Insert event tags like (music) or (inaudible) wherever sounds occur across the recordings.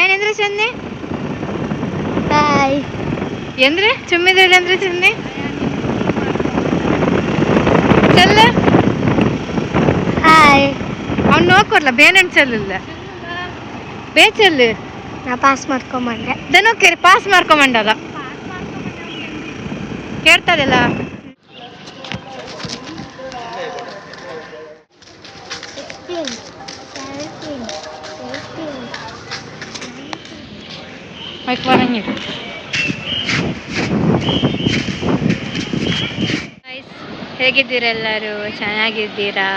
ಏನಂದ್ರೆ ಚೆನ್ನಿ ಹಾಯ್ ಎಂದ್ರೆ? ಚುಮ್ಮಿದಲ್ಲಿ ಅಂದ್ರೆ ಚೆನ್ನಿ ಚಲ್ಲ? ಹಾಯ್ ಅವ್ನು ನೋಡ್ಕೊಡ್ಲ ಬೇನಣ್ಣ ಚಲ್ಲ ಬೇ ಚೆಲ್ಲು. ನಾ ಪಾಸ್ ಮಾಡ್ಕೊಂಬಂಡೆ ದನ ಕೇರಿ ಪಾಸ್ ಮಾಡ್ಕೊಂಬಂಡಲ್ಲ ಕೇಳ್ತದಲ್ಲ? ಬರಂಗಿ ಹೇಗಿದ್ದೀರಾ ಎಲ್ಲರೂ? ಚೆನ್ನಾಗಿದ್ದೀರಾ?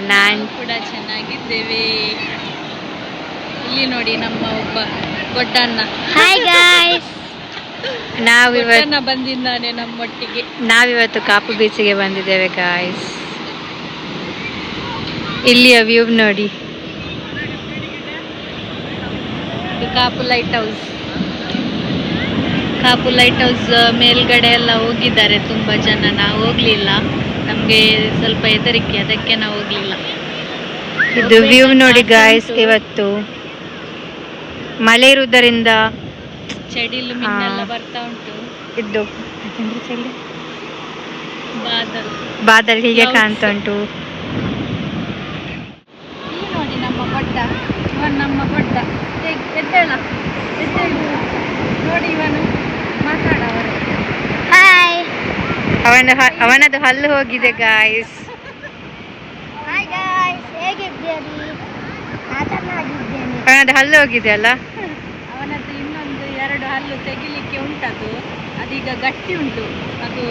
ನಾನು ಕೂಡ ಚೆನ್ನಾಗಿದ್ದೇವೆ. ಇಲ್ಲಿ ನೋಡಿ ನಮ್ಮ ಒಬ್ಬ ಗೊಡ್ಡಣ್ಣ ಹಾಯ್ ಗಾಯ್ಸ್ ಬಂದಿದ್ದಾನೆ ನಮ್ಮೊಟ್ಟಿಗೆ. ನಾವಿವತ್ತು ಕಾಪು ಬೀಚಿಗೆ ಬಂದಿದ್ದೇವೆ ಗಾಯ್ಸ್ ಇಲ್ಲಿಯ ವ್ಯೂ ನೋಡಿ. ಇದು Kapu lighthouse. Kapu lighthouse ಮೇಲ್ಗಡೆ ಎಲ್ಲ ಹೋಗಿದ್ದಾರೆ ತುಂಬಾ ಜನ. ನಾವು ಹೋಗ್ಲಿಲ್ಲ. ನಮ್ಗೆ ಸ್ವಲ್ಪ ಹೆದರಿಕೆ. ಅದಕ್ಕೆ ನಾವು ಹೋಗ್ಲಿಲ್ಲ. ಇದು ವ್ಯೂ ನೋಡಿ ಗಾಯ್ಸ್ ಇವತ್ತು. ಮಳೆ ಇರುವುದರಿಂದ ಚಡಿಲು. ಮಿನ್ನೆಲ್ಲ ಬರ್ತಾ ಉಂಟು. ಇದು ಬಾದಲ್. ಹೀಗೆ. ಕಾಣ್ತಾ ಉಂಟು. ನೋಡಿ ನಮ್ಮ ಗೊಡ್ಡ ಇವನ್ ನಮ್ಮ ಗೊಡ್ಡ ಎ- ಎದ್ದೇಳ ಎದ್ದೇಳು ನೋಡಿ ಇವನು ಮಾತಾಡ ಅವರು ಹಾಯ್ ಅವನ ಹ- ಅವನದು ಹಲ್ಲು ಹೋಗಿದೆ ಗಾಯ್ಸ್ ಹಾಯ್ ಗಾಯ್ಸ್ ಹೇಗಿದ್ದೀರಿ? ಅವನದು ಹಲ್ಲು ಹೋಗಿದೆ ಅಲ್ಲ? ಅವನದ್ದು ಇನ್ನೊಂದು ಎರಡು ಹಲ್ಲು ತೆಗಿಲಿಕ್ಕೆ ಉಂಟದು. ಅದೀಗ ಗಟ್ಟಿ ಉಂಟು. ಅದು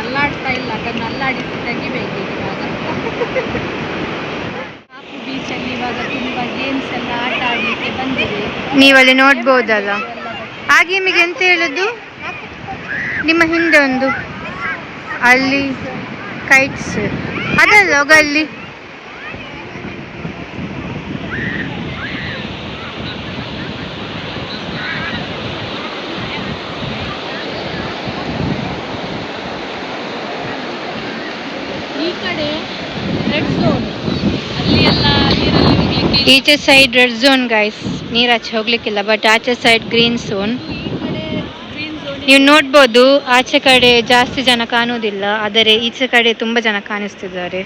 ಅಲ್ಲಾಡ್ತಾ ಇಲ್ಲ. ಅದನ್ನು ಅಲ್ಲಾಡಿಸಿ ತೆಗಿಬೇಕು ಇವಾಗ (laughs) ಕಾಪು ಬೀಚಲ್ಲಿ ಇವಾಗ ತುಂಬಾ ಗೇಮ್ಸ್ ಎಲ್ಲ ಆಟ ಆಡ್ಲಿಕ್ಕೆ ಬಂದಿದೆ ನೀವಲ್ಲಿ ನೋಡ್ಬೋದಲ್ಲ. ಹಾಗೆ ನಿಮಗೆ ಎಂತ ಹೇಳೋದು? ನಿಮ್ಮ ಹಿಂದೆ ಒಂದು. ಅಲ್ಲಿ ಕೈಟ್ಸ್ ಅದಲ್ಲ ಹೋಗ ಅಲ್ಲಿ. ಈ ಕಡೆ ರೆಡ್ ಝೋನ್ ಅಲ್ಲಿ ಎಲ್ಲ ನೀರಲ್ಲಿ ಈಚೆ ಸೈಡ್ ರೆಡ್ ಝೋನ್ ಗೈಸ್ ನೀರ್ ಆಚೆ ಹೋಗ್ಲಿಕ್ಕಿಲ್ಲ ಬಟ್ ಆಚೆ ಸೈಡ್ ಗ್ರೀನ್ ಝೋನ್ ಕಡೆ ನೀವು ನೋಡ್ಬೋದು ಆಚೆ ಕಡೆ ಜಾಸ್ತಿ ಜನ ಕಾಣುವುದಿಲ್ಲ ಆದರೆ ಈಚೆ ಕಡೆ ತುಂಬಾ ಜನ ಕಾಣಿಸ್ತಿದ್ದಾರೆ.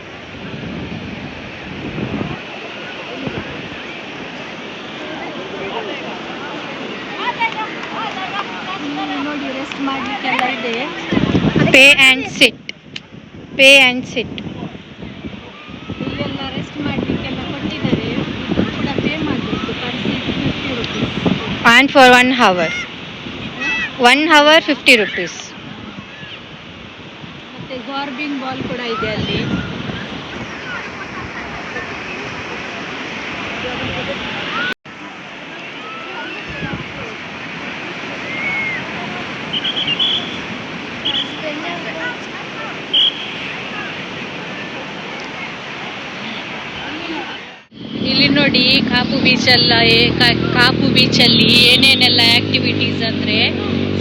Pay and sit pay and sit ಇಲ್ಲೆಲ್ಲ ರೆಸ್ಟ್ ಮಾಡ್ಲಿಕ್ಕೆಲ್ಲ ಕೊಟ್ಟಿದ್ದಾರೆ ಇದು ಕೂಡ ಪೇ ಮಾಡಬೇಕು per seat fifty and for one hour one hour fifty rupees ಮತ್ತೆ ಜಾರ್ಬಿಂಗ್ ಬಾಲ್ ಕೂಡ ಇದೆ ಅಲ್ಲಿ ಇಲ್ಲಿ ನೋಡಿ ಕಾಪು ಬೀಚ್ ಅಲ್ಲ ಏ- ಕಾ- ಕಾಪು ಬೀಚಲ್ಲಿ ಅಲ್ಲಿ ಏನೇನೆಲ್ಲ ಆಕ್ಟಿವಿಟೀಸ್ ಅಂದ್ರೆ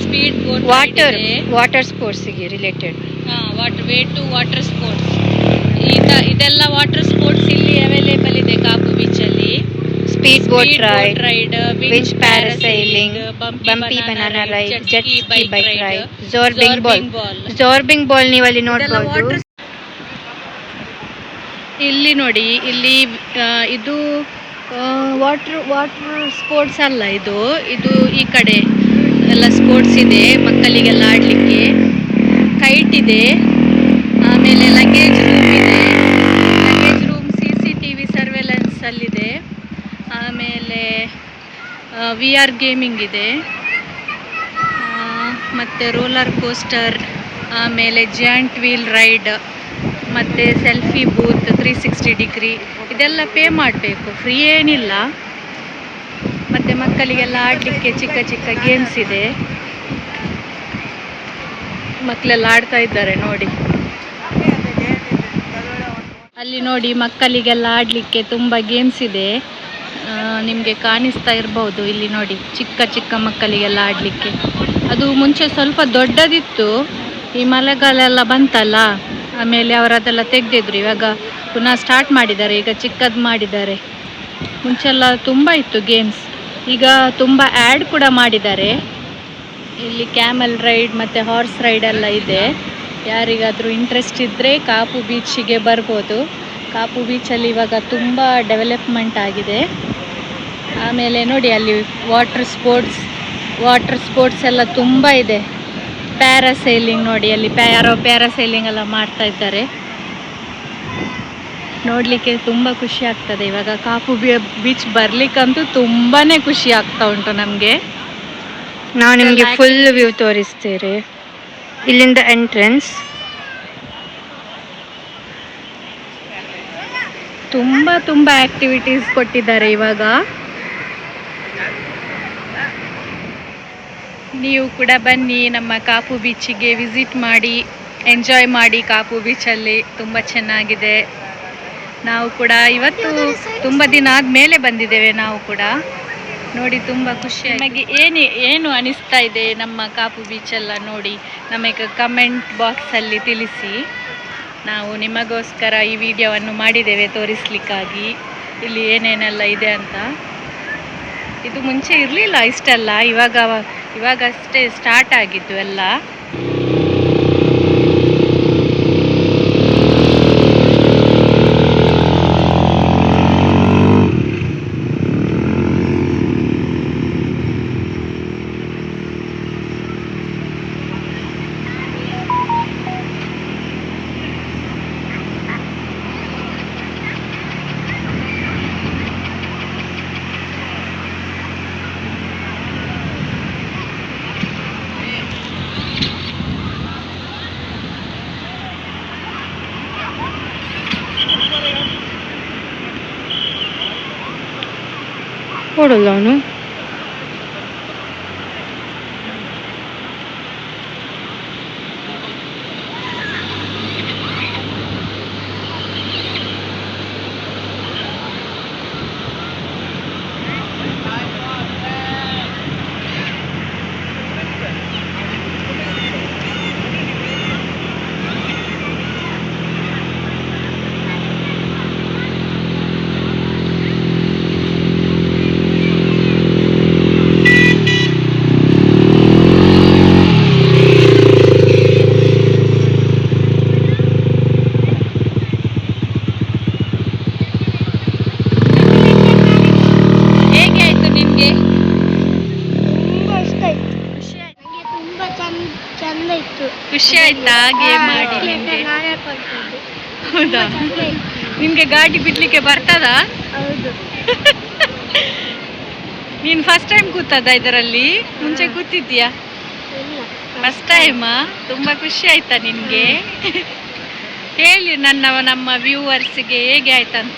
speed boat water water ಸ್ಪೋರ್ಟ್ಸಿಗೆ related water way to water sports ಇದ ಇದೆಲ್ಲ ವಾಟರ್ ಸ್ಪೋರ್ಟ್ಸ್ ಇಲ್ಲಿ ಅವೈಲೇಬಲ್ ಇದೆ ಕಾಪು ಬೀಚಲ್ಲಿ ಅಲ್ಲಿ. Speed boat ride ride winch parasailing bumpy banana ride jet bike ride zorbing ball zorbing ball ನೀವು ಅಲ್ಲಿ ನೋಡ್ಬೋದು. ಇಲ್ಲಿ ನೋಡಿ, ಇಲ್ಲಿ ಇದು ವಾಟರ್ ವಾಟರ್ ಸ್ಪೋರ್ಟ್ಸ್ ಅಲ್ಲ ಇದು. ಇದು ಈ ಕಡೆ ಎಲ್ಲ ಸ್ಪೋರ್ಟ್ಸ್ ಇದೆ, ಮಕ್ಕಳಿಗೆಲ್ಲ ಆಡಲಿಕ್ಕೆ. ಕೈಟ್ ಇದೆ, ಆಮೇಲೆ ಲಗೇಜ್ ರೂಮ್ ಇದೆ. Luggage room C C T V ಸರ್ವೆಲೆನ್ಸಲ್ಲಿದೆ ಆಮೇಲೆ ವಿ ಆರ್ ಗೇಮಿಂಗ್ ಇದೆ. ಮತ್ತು ರೋಲರ್ ಕೋಸ್ಟರ್ ಆಮೇಲೆ ಜಾಂಟ್ ವೀಲ್ ರೈಡ್ ಮತ್ತು selfie booth three sixty degree ಇದೆಲ್ಲ ಪೇ ಮಾಡಬೇಕು ಫ್ರೀ ಏನಿಲ್ಲ. ಮತ್ತು ಮಕ್ಕಳಿಗೆಲ್ಲ ಆಡಲಿಕ್ಕೆ ಚಿಕ್ಕ ಚಿಕ್ಕ ಗೇಮ್ಸ್ ಇದೆ. ಮಕ್ಕಳೆಲ್ಲ ಆಡ್ತಾ ಇದ್ದಾರೆ ನೋಡಿ. ಅಲ್ಲಿ ನೋಡಿ ಮಕ್ಕಳಿಗೆಲ್ಲ ಆಡಲಿಕ್ಕೆ ತುಂಬ ಗೇಮ್ಸ್ ಇದೆ. ನಿಮಗೆ ಕಾಣಿಸ್ತಾ ಇರ್ಬೋದು ಇಲ್ಲಿ ನೋಡಿ, ಚಿಕ್ಕ ಚಿಕ್ಕ ಮಕ್ಕಳಿಗೆಲ್ಲ ಆಡಲಿಕ್ಕೆ. ಅದು ಮುಂಚೆ ಸ್ವಲ್ಪ ದೊಡ್ಡದಿತ್ತು, ಈ ಮಳೆಗಾಲ ಎಲ್ಲ ಬಂತಲ್ಲ? ಆಮೇಲೆ ಅವರದೆಲ್ಲ ತೆಗೆದಿದ್ರು. ಇವಾಗ ಪುನಃ ಸ್ಟಾರ್ಟ್ ಮಾಡಿದ್ದಾರೆ. ಈಗ ಚಿಕ್ಕದು ಮಾಡಿದ್ದಾರೆ. ಮುಂಚೆಲ್ಲ ತುಂಬ ಇತ್ತು ಗೇಮ್ಸ್ ಈಗ ತುಂಬ ಆ್ಯಡ್ ಕೂಡ ಮಾಡಿದ್ದಾರೆ. ಇಲ್ಲಿ ಕ್ಯಾಮಲ್ ರೈಡ್ ಮತ್ತು ಹಾರ್ಸ್ ರೈಡ್ ಎಲ್ಲ ಇದೆ. ಯಾರಿಗಾದರೂ ಇಂಟ್ರೆಸ್ಟ್ ಇದ್ದರೆ ಕಾಪು ಬೀಚಿಗೆ ಬರ್ಬೋದು. ಕಾಪು ಬೀಚಲ್ಲಿ ಇವಾಗ ತುಂಬ ಡೆವಲಪ್ಮೆಂಟ್ ಆಗಿದೆ. ಆಮೇಲೆ ನೋಡಿ ಅಲ್ಲಿ ವಾಟರ್ ಸ್ಪೋರ್ಟ್ಸ್ ವಾಟರ್ ಸ್ಪೋರ್ಟ್ಸ್ ಎಲ್ಲ ತುಂಬ ಇದೆ. ಪ್ಯಾರಾಸೈಲಿಂಗ್ ನೋಡಿ ಅಲ್ಲಿ ಪ್ಯಾರೋ ಪ್ಯಾರಾಸೈಲಿಂಗ್ ಎಲ್ಲ ಮಾಡ್ತಾ ಇದ್ದಾರೆ. ನೋಡಲಿಕ್ಕೆ ತುಂಬ ಖುಷಿ ಆಗ್ತದೆ. ಇವಾಗ ಕಾಪು ಬೀಚ್ ಬರ್ಲಿಕ್ಕಂತೂ ತುಂಬಾ ಖುಷಿ ಆಗ್ತಾ ಉಂಟು ನಮಗೆ. ನಾವು ನಿಮಗೆ ಫುಲ್ ವ್ಯೂ ತೋರಿಸ್ತೇವೆ ಇಲ್ಲಿಂದ ಎಂಟ್ರೆನ್ಸ್ ತುಂಬ ತುಂಬ ಆಕ್ಟಿವಿಟೀಸ್ ಕೊಟ್ಟಿದ್ದಾರೆ ಇವಾಗ. ನೀವು ಕೂಡ ಬನ್ನಿ ನಮ್ಮ ಕಾಪು ಬೀಚಿಗೆ ವಿಸಿಟ್ ಮಾಡಿ, ಎಂಜಾಯ್ ಮಾಡಿ ಕಾಪು ಬೀಚಲ್ಲಿ. ತುಂಬ ಚೆನ್ನಾಗಿದೆ. ನಾವು ಕೂಡ ಇವತ್ತು ತುಂಬ ದಿನ ಆದಮೇಲೆ ಬಂದಿದ್ದೇವೆ ನಾವು ಕೂಡ. ನೋಡಿ, ತುಂಬ ಖುಷಿ ನಮಗೆ ಏನು ಏನು ಅನಿಸ್ತಾ ಇದೆ ನಮ್ಮ ಕಾಪು ಬೀಚೆಲ್ಲ ನೋಡಿ, ನಮಗೆ ಕಮೆಂಟ್ ಬಾಕ್ಸಲ್ಲಿ ತಿಳಿಸಿ. ನಾವು ನಿಮಗೋಸ್ಕರ ಈ ವಿಡಿಯೋವನ್ನು ಮಾಡಿದ್ದೇವೆ ತೋರಿಸ್ಲಿಕ್ಕಾಗಿ. ಇಲ್ಲಿ ಏನೇನೆಲ್ಲ ಇದೆ ಅಂತ. ಇದು ಮುಂಚೆ ಇರಲಿಲ್ಲ, ಇಷ್ಟೆಲ್ಲ. ಇವಾಗ ಇವಾಗ ಅಷ್ಟೇ ಸ್ಟಾರ್ಟ್ ಆಗಿದ್ದು ಎಲ್ಲ. oralarını ಇತ್ತು ಖುಷಿ ಆಯ್ತಾ? ಹಾಗೆ ಮಾಡಿ ನಿಮಗೆ? ಹೌದಾ? ನಿಮಗೆ ಗಾಡಿ ಬಿಡ್ಲಿಕ್ಕೆ ಬರ್ತದಾ? ಹೌದು. ನೀನು ಫಸ್ಟ್ ಟೈಮ್ ಕೂತದ ಇದರಲ್ಲಿ? ಮುಂಚೆ ಕೂತಿದ್ಯಾ ಇಲ್ಲ ಫಸ್ಟ್ ಟೈಮಾ ತುಂಬಾ ಖುಷಿ ಆಯ್ತಾ ನಿನಗೆ? ಹೇಳಿ ನನ್ನ ನಮ್ಮ ವ್ಯೂವರ್ಸ್ಗೆ ಹೇಗೆ ಆಯ್ತಂತ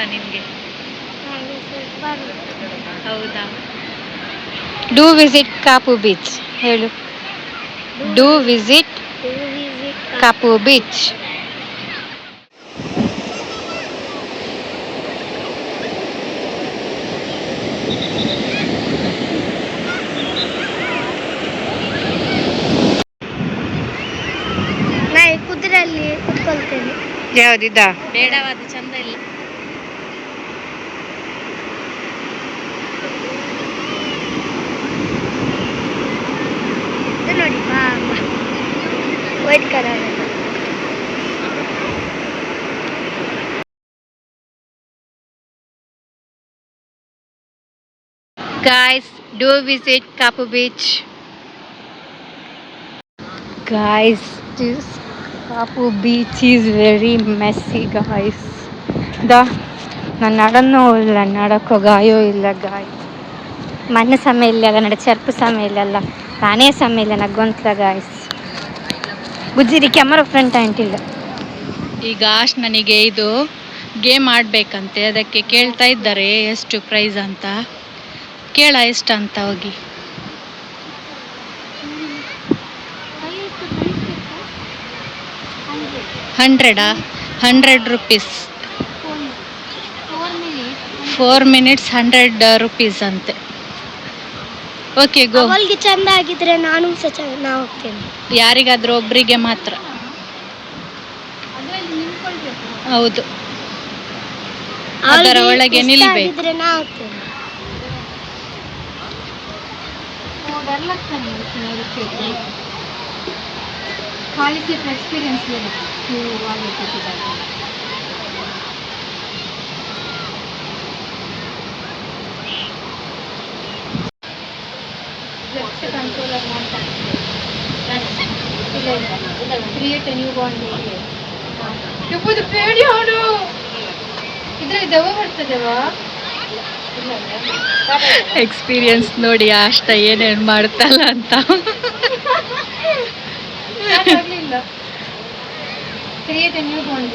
ಸೂಪರ್ ಹೌದಾ? ಡೂ ವಿಸಿಟ್ ಕಾಪು ಬೀಚ್ ಹೇಳು. Do visit ಕಾಪು ಬೀಚ್ ನಾ ಈ ಕುದುರೆಯಲ್ಲಿ ಕುತ್ಕೊಳ್ತೇನೆ. ಯಾವುದಿದ? ಬೇಡವಾದ ಚಂದ ಇಲ್ಲ. White colour Guys, do visit Kapu Beach. Guys, this Kapu Beach is very messy, guys. Da, ನಾನು ನಡನ್ನೋ ಇಲ್ಲ ನಡಕ್ಕೋ ಗಾಯೋ ಇಲ್ಲ ಗಾಯ ಮಣ್ಣು ಸಮಯ ಇಲ್ಲ ನಡ ಚೆರ್ಪು ಸಮಯ ಇಲ್ಲ ತಾನೇ ಸಮಯ ಇಲ್ಲ ನಗ್ಗೊಂತ್ಲ ಗಾಯ್ಸ್ ಬುಜ್ಜಿರಿ ಕ್ಯಾಮರಾ ಫ್ರಂಟ್ ಆಂಟಿಲ್ಲ ಈಗ ಅಷ್ಟು ನನಗೆ ಇದು ಗೇಮ್ ಆಡಬೇಕಂತೆ ಅದಕ್ಕೆ ಕೇಳ್ತಾ ಇದ್ದಾರೆ ಎಷ್ಟು ಪ್ರೈಸ್ ಅಂತ. ಕೇಳ ಎಷ್ಟು ಅಂತ ಹೋಗಿ. ಹಂಡ್ರೆಡಾ hundred rupees four minutes hundred rupees ಅಂತೆ. ಓಕೆ ಗೋ ಅವಳಿಗೆ ಚಂದ ಆಗಿದ್ರೆ ನಾನು ಸಹ ಚೆನ್ನ ನಾ ಹೋಗ್ತೇನೆ. ಯಾರಿಗಾದ್ರೂ ಒಬ್ಬರಿಗೆ ಮಾತ್ರ. ಹೌದು. ಅದರ ಒಳಗೆ ನಿಲ್ಬೇಕು. ಇದ್ರೆ ನಾ ಹೋಗ್ತೇನೆ. College experience create new bond ಇದು ಪೇಡಿ ಹಾಡು ಇದ್ರಲ್ಲಿ ದೆವ್ವ ಬರ್ತದೆವಾ ಎಕ್ಸ್ಪೀರಿಯನ್ಸ್ (laughs) ನೋಡಿ ಅಷ್ಟ ಏನೇನು ಮಾಡ್ತಲ್ಲ ಅಂತ. ಕ್ರಿಯೇಟ್ ನ್ಯೂ ಬಾಂಡ್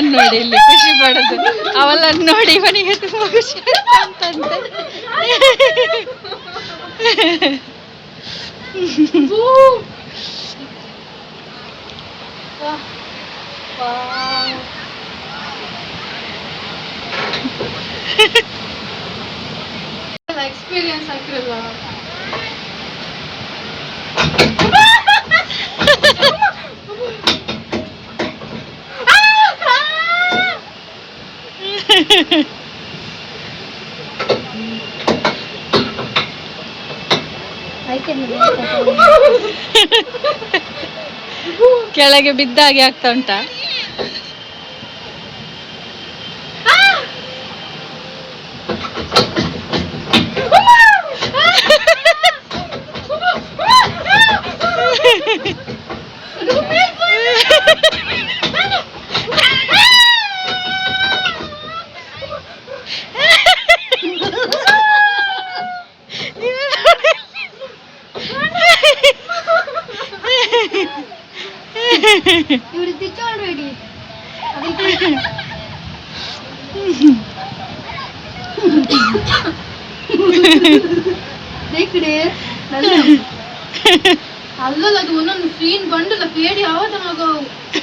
ಇವನ್ ನೋಡಿ ಇಲ್ಲಿ ಖುಷಿ ಪಡೋದು. ಅವಳನ್ನ ನೋಡಿ ಇವನಿಗೆ ತುಂಬಾ ಖುಷಿ ಅಂತಂತೆ. ಎಕ್ಸ್ಪೀರಿಯನ್ಸ್ ಆಗಿರಲ್ಲ (laughs) ಕೆಳಗೆ ಬಿದ್ದಾಗೆ ಆಗ್ತಾ ಉಂಟಾ?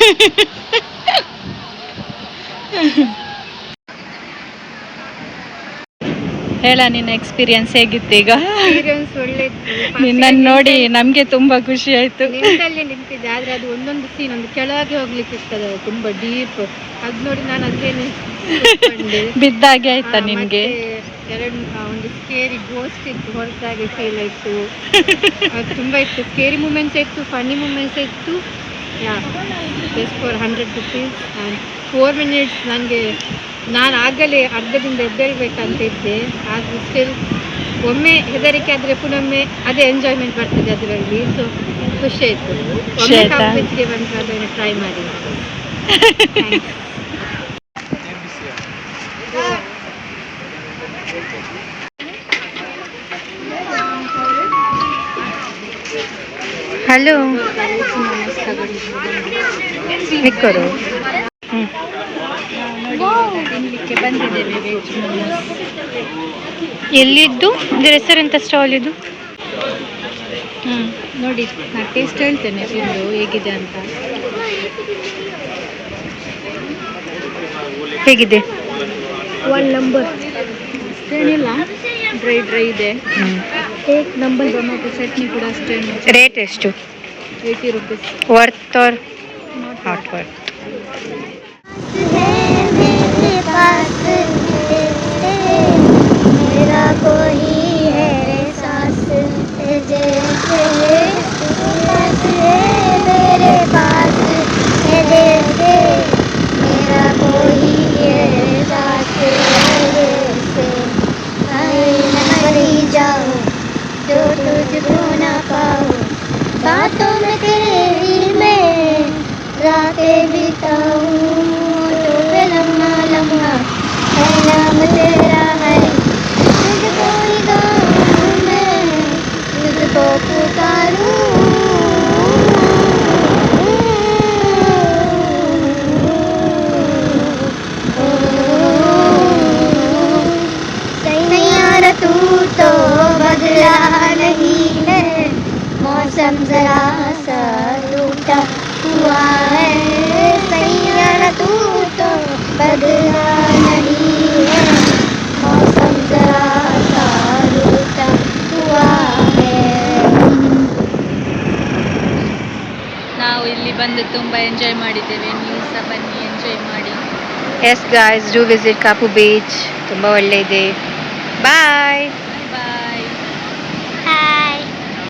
(laughs) ಹೇಳ ನಿನ್ನ ಎಕ್ಸ್ಪೀರಿಯನ್ಸ್ ಹೇಗಿತ್ತು ಈಗ? ಎಕ್ಸ್ಪೀರಿಯನ್ಸ್ ಒಳ್ಳೆಯಿತ್ತು ನಿನ್ನನ್ನು ನೋಡಿ ನಮ್ಗೆ ತುಂಬಾ ಖುಷಿ ಆಯ್ತು. ನಿಂತಲ್ಲಿ ನಿಂತಿದ್ದೆ ಆದ್ರೆ ಅದು ಒಂದೊಂದು ಸೀನ್ ಒಂದು ಕೆಳಗೆ ಹೋಗ್ಲಿಕ್ಕೆ ಇರ್ತದೆ ತುಂಬಾ ಡೀಪ್ ಅದ್ ನೋಡಿ ನಾನು ಅದೇನು. (laughs) ಬಿದ್ದಾಗೆ ಆಯ್ತಾ ನಿನ್ಗೆ? ಎರಡು ಒಂದು ಸ್ಕೇರಿ ಗೋಸ್ಟ್ ಇತ್ತು ಹೊರತಾಗಿ ಫೀಲ್ ಆಯ್ತು. (laughs) ಅದು ತುಂಬಾ ಇತ್ತು. ಸ್ಕೇರಿ ಮೂಮೆಂಟ್ಸ್ ಇತ್ತು ಫನ್ನಿ ಮೂಮೆಂಟ್ಸ್ ಇತ್ತು. Yeah just for hundred rupees and four minutes ನನಗೆ ನಾನು ಆಗಲೇ ಅರ್ಧದಿಂದ ಎದ್ದೇಳ್ಬೇಕಂತ ಇದ್ದೆ ಆದರೂ ಸ್ಟಿಲ್ ಒಮ್ಮೆ ಹೆದರಿಕೆ ಆದರೆ ಪುನೊಮ್ಮೆ ಅದೇ ಎಂಜಾಯ್ಮೆಂಟ್ ಬರ್ತದೆ ಅದರಲ್ಲಿ. ಸೊ ಖುಷಿ ಆಯಿತು. ಒಮ್ಮೆ ಅದನ್ನ ಕಾಂಪ್ಲೆಕ್ಸ್ಗೆ ಬಂದರೆ ಅದನ್ನು ಟ್ರೈ ಮಾಡಿ. ಹಲೋ ವೆಜ್ ಎಲ್ಲಿದ್ದು? ಇದು ರೆಸ್ಟೋರೆಂಟ್ ಸ್ಟಾಲ್ ಇದು ಹ್ಮ್ ನೋಡಿ ನಾ ಟೇಸ್ಟ್ ಹೇಳ್ತೇನೆ ತಿಂದು ಹೇಗಿದೆ ಅಂತ. ಹೇಗಿದೆ? ಒನ್ ನಂಬರ್ ಅಷ್ಟೇನಿಲ್ಲ ಡ್ರೈ ಡ್ರೈ ಇದೆ. ಏಕ್ ನಂಬರ್ ಟೊಮೆಟೊ ಚಟ್ನಿ ಕೂಡ ಅಷ್ಟೇ ರೇಟ್ ಎಷ್ಟು? वर्थ और नॉट वर्थ मेरा कोई है जैसे से जीताऊँ तो लम्हा लम्हा है नाम तेरा है तुझको ही गाऊँ मैं तुझको पुकारूँ तू तो बदला नहीं है मौसम जरा सा टूटा हुआ है। बदला नहीं है मौसम जरा सा रूठा हुआ है ನಾವು ಇಲ್ಲಿ ಬಂದು ತುಂಬ ಎಂಜಾಯ್ ಮಾಡಿದ್ದೇವೆ ನೀವು ಸಹ ಬನ್ನಿ ಎಂಜಾಯ್ ಮಾಡಿ yes guys do visit Kapu beach ತುಂಬ ಒಳ್ಳೆ ಇದೆ ಬಾಯ್